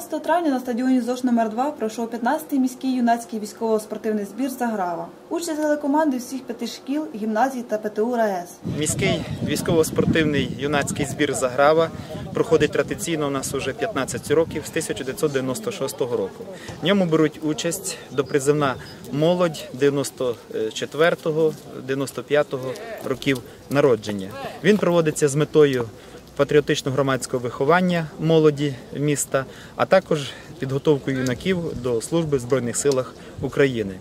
17 травня на стадіоні ЗОШ номер 2 пройшов 15-й міський юнацький військово-спортивний збір Заграва. Участь взяли команди всіх п'яти шкіл, гімназій та ПТУ РаЕС. Міський військово-спортивний юнацький збір Заграва проходить традиційно у нас уже 15 років з 1996 року. В ньому беруть участь допризивна молодь 94-го, 95-го років народження. Він проводиться з метою патріотичного громадського виховання молоді міста, а також підготовкою юнаків до служби в Збройних силах України.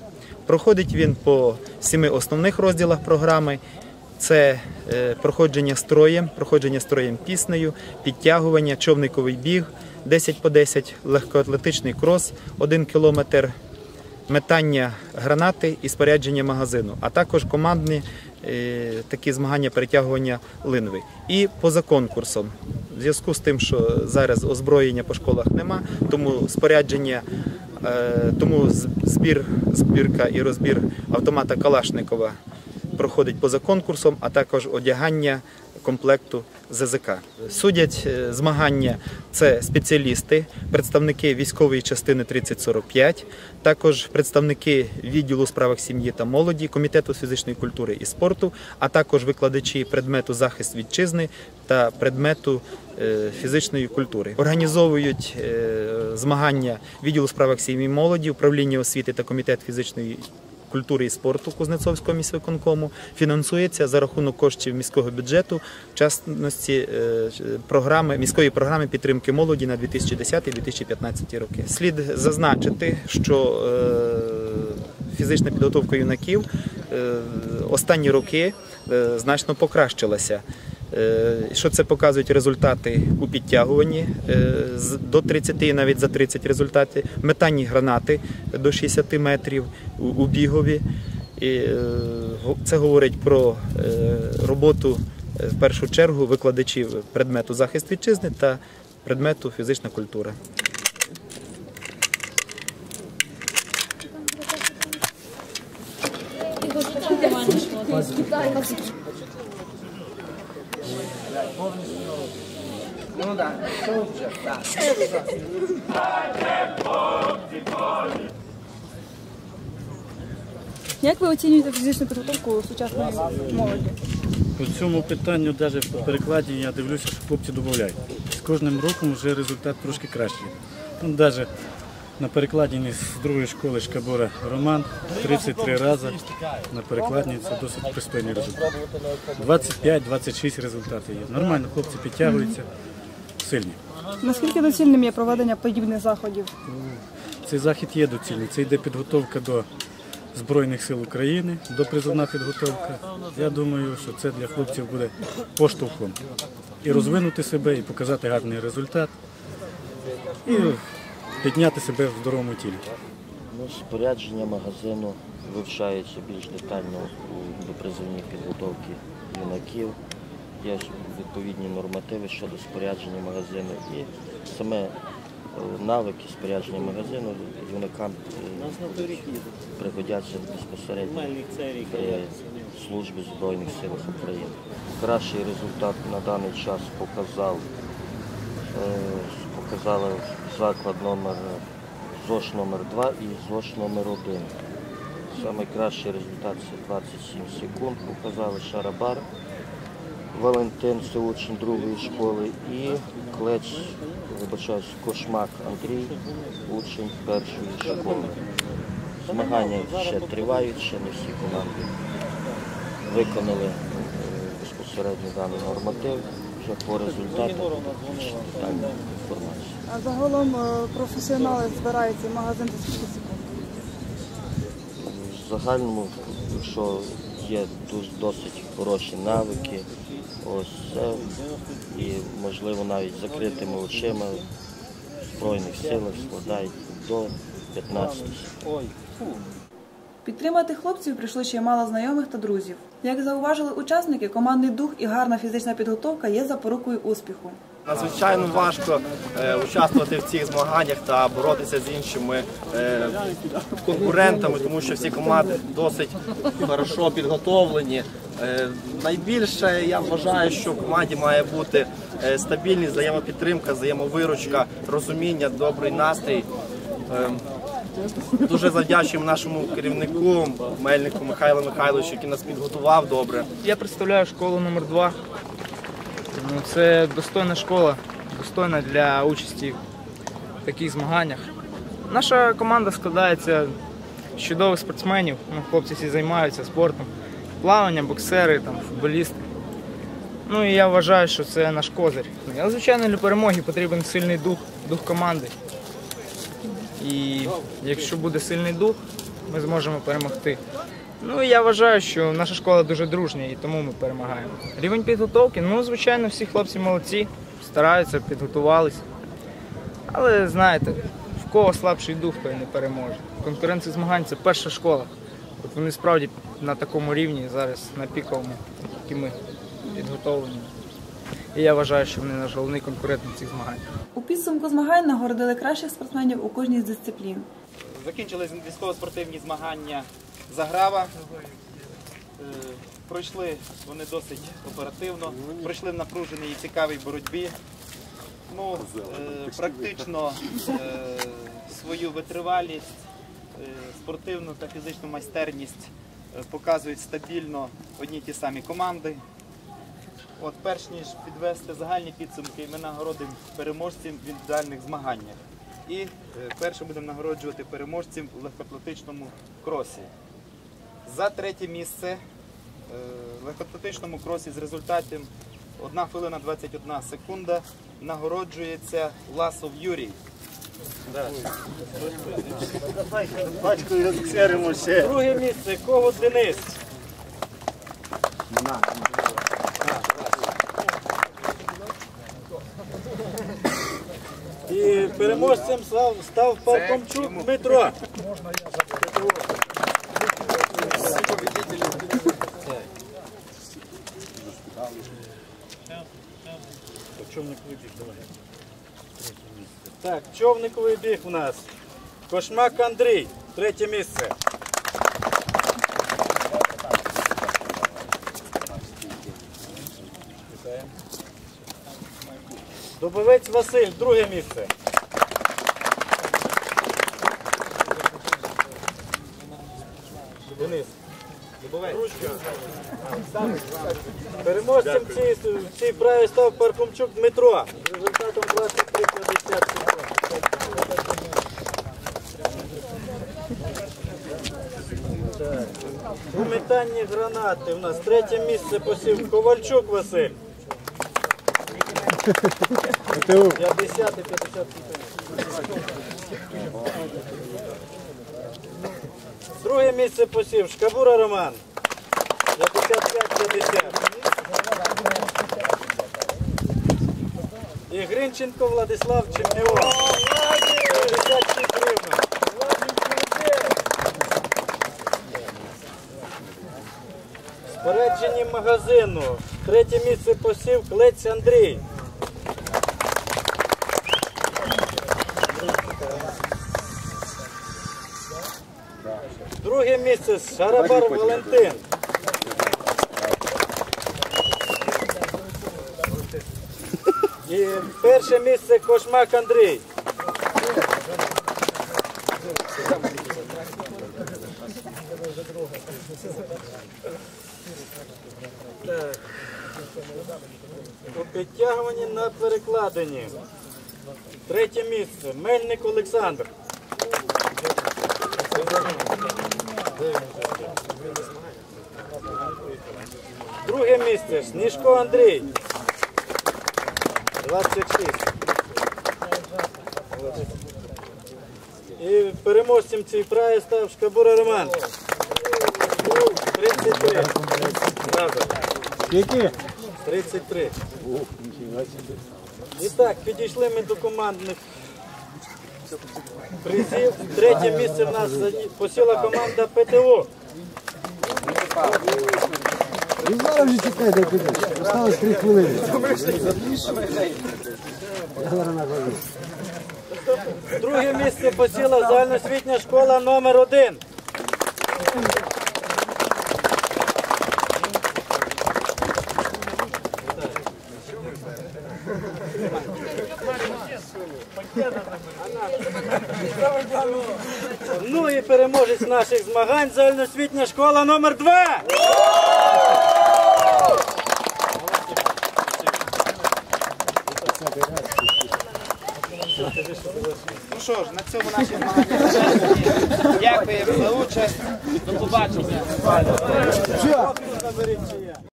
Проходить він по семи основних розділах програми. Це е, проходження строєм, проходження строєм піснею, підтягування, човниковий біг 10 по 10, легкоатлетичний крос 1 кілометр, метання гранати і спорядження магазину, а також командні такі змагання перетягування линви. І поза конкурсом. В зв'язку з тим, що зараз озброєння по школах нема, тому спорядження, е, тому збір, збірка і розбір автомата Калашникова проходить поза конкурсом, а також одягання комплекту ЗЗК. Судять е, змагання це спеціалісти, представники військової частини 3045, також представники відділу справах сім'ї та молоді, комітету з фізичної культури і спорту, а також викладачі предмету захист вітчизни та предмету е, фізичної культури. Організовують е, змагання відділу справах сім'ї молоді, управління освіти та комітет фізичної культури і спорту Кузнецовського міськвиконкому фінансується за рахунок коштів міського бюджету, в частності е, програми міської програми підтримки молоді на 2010-2015 роки. Слід зазначити, що е, фізична підготовка юнаків е, останні роки значно покращилася. Е, Що це показують результати у підтягуванні е, до 30 і навіть за 30 результати, метанні гранати до 60 метрів у- бігові. Е, це говорить про роботу в першу чергу викладачів предмету захист вітчизни та предмету фізична культура. Як ви оцінюєте фізичну підготовку сучасної молоді? По цьому питанню, навіть по перекладі, я дивлюся, що хлопці додають. З кожним роком вже результат трошки кращий. Ну, навіть на перекладині з другої школи Шкабора Роман 33 рази на перекладині це досить пристойний результат. 25-26 результати є. Нормально, хлопці підтягуються, сильні. Наскільки доцільним є проведення подібних заходів? Цей захід є доцільний. Це йде підготовка до Збройних сил України, до призовна підготовка. Я думаю, що це для хлопців буде поштовхом. І розвинути себе, і показати гарний результат, і підняти себе в здоровому тілі. Ну, спорядження магазину вивчається більш детально у допризовній підготовки юнаків. Є відповідні нормативи щодо спорядження магазину і саме е, навики спорядження магазину юнакам пригодяться безпосередньо при службі Збройних силах України. Кращий результат на даний час показав Е, показали заклад номер ЗОШ номер 2 і ЗОШ номер 1. Найкращий результат це 27 секунд. Показали Шарабар Валентин, це учень другої школи, і клеч, вибачаюсь, Кошмак Андрій, учень першої школи. Змагання ще тривають, ще не всі команди виконали е, безпосередньо даний норматив. Вже по результатах більш детальна інформація. А загалом е, професіонали збираються в магазин за скільки секунд? В загальному, якщо є досить хороші навики, ось і можливо навіть закритими очима в Збройних силах складають до 15. Підтримати хлопців прийшло ще мало знайомих та друзів. Як зауважили учасники, командний дух і гарна фізична підготовка є запорукою успіху. Надзвичайно важко е, участвувати в цих змаганнях та боротися з іншими е, конкурентами, тому що всі команди досить хорошо підготовлені. Е, найбільше я вважаю, що в команді має бути е, стабільність, взаємопідтримка, взаємовиручка, розуміння, добрий настрій. Ем, Дуже завдячуємо нашому керівнику Мельнику Михайлу Михайловичу, який нас підготував добре. Я представляю школу номер 2 Ну, це достойна школа, достойна для участі в таких змаганнях. Наша команда складається з чудових спортсменів. Ну, хлопці всі займаються спортом. Плавання, боксери, там, футболісти. Ну і я вважаю, що це наш козир. Але, звичайно, для перемоги потрібен сильний дух, дух команди. І якщо буде сильний дух, ми зможемо перемогти. Ну і я вважаю, що наша школа дуже дружня і тому ми перемагаємо. Рівень підготовки, ну звичайно, всі хлопці молодці, стараються, підготувалися. Але знаєте, в кого слабший дух, той не переможе. Конкуренція змагань це перша школа. От вони справді на такому рівні зараз на піковому, які ми підготовлені. І я вважаю, що вони наш головний конкурент на цих змаганнях. У підсумку змагань нагородили кращих спортсменів у кожній з дисциплін. Закінчились військово-спортивні змагання Заграва. Е, Пройшли вони досить оперативно, пройшли в напруженій і цікавій боротьбі. Ну, е, практично е, свою витривалість, е, спортивну та фізичну майстерність показують стабільно одні й ті самі команди. От перш ніж підвести загальні підсумки, ми нагородимо переможців в індивідуальних змаганнях. І перше будемо нагороджувати переможців у легкоатлетичному кросі. За третє місце е, в легкоатлетичному кросі з результатом 1 хвилина 21 секунда нагороджується Ласов Юрій. Друге місце Ковут Денис. І переможцем став, Палкомчук Дмитро. Човниковий біг, давай. Так, човниковий біг у нас. Кошмак Андрій, третє місце. Дубовець Василь, друге місце. Денис. Переможцем в праві став Паркомчук Дмитро. З результатом 23-50 У метанні гранати. У нас третє місце посів Ковальчук Василь. 50 і 50 Друге місце посів Шкабура Роман. 55-50. І Гринченко Владислав чемпіон. 56 гривень. Спорядженні магазину. Третє місце посів Клець Андрій. Друге місце Шарабар Валентин. І перше місце Кошмак Андрій. Так. У підтягуванні на перекладині. Третє місце. Мельник Олександр. Друге місце Сніжко Андрій. 26. І переможцем цієї праї став Шкабура Роман. 33. Правда. Скільки? 33. І так, підійшли ми до командних призів. Третє місце в нас посіла команда ПТО. І зараз вже чекайте, піде. Осталось три хвилини. Друге місце посіла загальноосвітня школа номер 1 Ну і переможець наших змагань загальноосвітня школа номер 2 Ну що ж, на цьому наші змагання. Дякуємо за участь. До побачення.